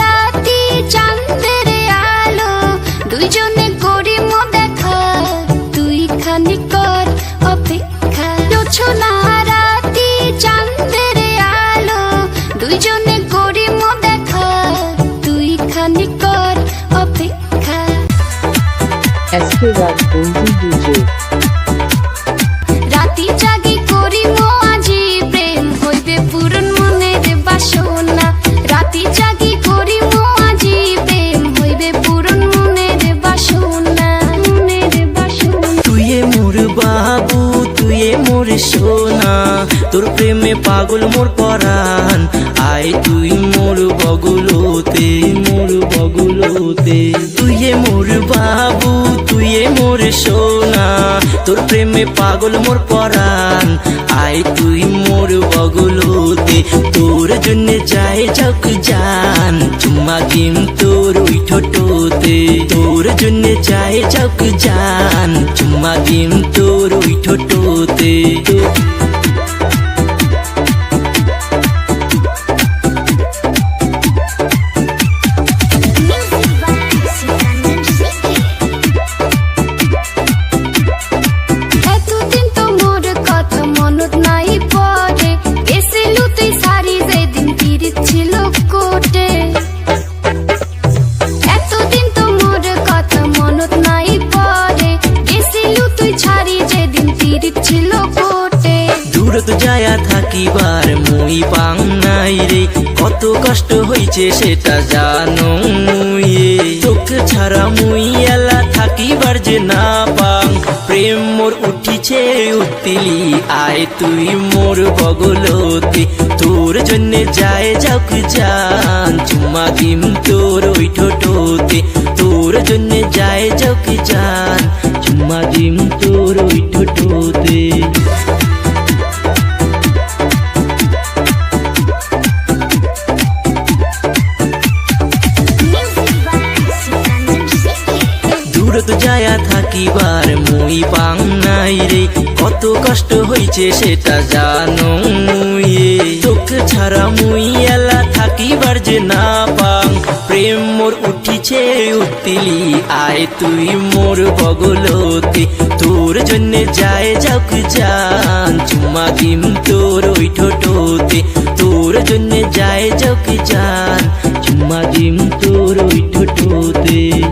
রাতি চাঁদের আলো, দুইজনে করি মো দেখা তুই খানি কর অপেক্ষা। ছোলা রাতি চাঁদের আলো, দুইজনে করি মো দেখা তুই খানি কর অপেক্ষা। এসকে রাজ বন্ধু ডিজে সোনা তোর প্রেমে পাগল মোর পরাণ। আয় তুই মোর বগুলোতে মোর বগুলোতে। তুইয়ে মোর বাবু তুইয়ে মোর সোনা। তোর প্রেমে পাগল মোর পরাণ। আয় তুই মোর বগুলোতে, তোর জন্য যায় চক জান। চুম্মা দিম তোর ওই ঠোঁটোতে, তোর জন্য যায় চক জান। চুম্মা দিম দূরত যায়া থাকিবার মুই পাং নাই রে। কত কষ্ট হইছে সেটা জানো চোখ ছাড়া মুই এলা থাকিবার যে না পাং। প্রেম মোর উঠিছে উত্তিলি, আয় তুই মোর বগলতে। তোর জন্য যায় যাক জান চুম্মা দিম তোর ওই ঠোঁটোতে। দূরত যায়া থাকিবার মুই পাং নাই রে। কত কষ্ট হইছে সেটা জানো চোখ ছাড়া মুই এলা থাকিবার যে না পাং। প্রেম মোর উঠিছে উত্তিলি, আয় তুই মোর বগলতে। তোর জন্য যায় যাক জান চুম্মা দিম তোর ওই ঠোঁটোতে। তোর জন্য যায় যাক জান চুম্মা দিম তোর ওই ঠোঁটোতে।